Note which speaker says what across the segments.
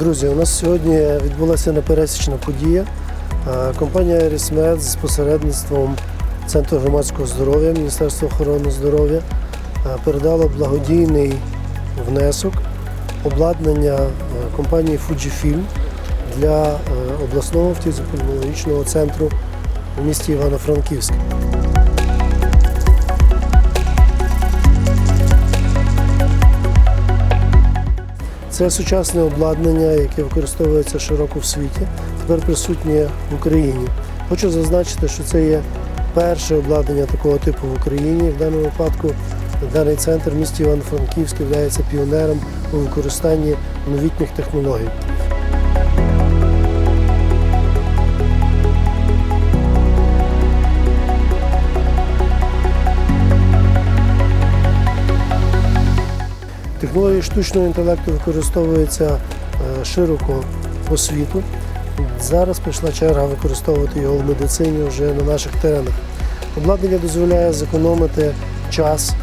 Speaker 1: Друзі, у нас сьогодні відбулася непересічна подія. Е, Компанія «Рісмед» з посередництвом Центру громадського здоров'я Міністерства охорони здоров'я е, передала благодійний внесок обладнання е, компанії Fujifilm для обласного фтизіопульмонологічного центру у місті Івано-Франківськ. Це сучасне обладнання, яке використовується широко в світі, тепер присутнє в Україні. Хочу зазначити, що це є перше обладнання такого типу в Україні. В даному випадку даний центр в місті Івано-Франківськ є піонером у використанні новітніх технологій. Технології штучного інтелекту використовуються е, широко по світу. Зараз прийшла черга використовувати його в медицині вже на наших теренах. Обладнання дозволяє зекономити час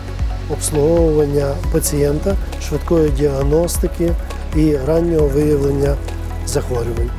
Speaker 1: обслуговування пацієнта, швидкої діагностики і раннього виявлення захворювань.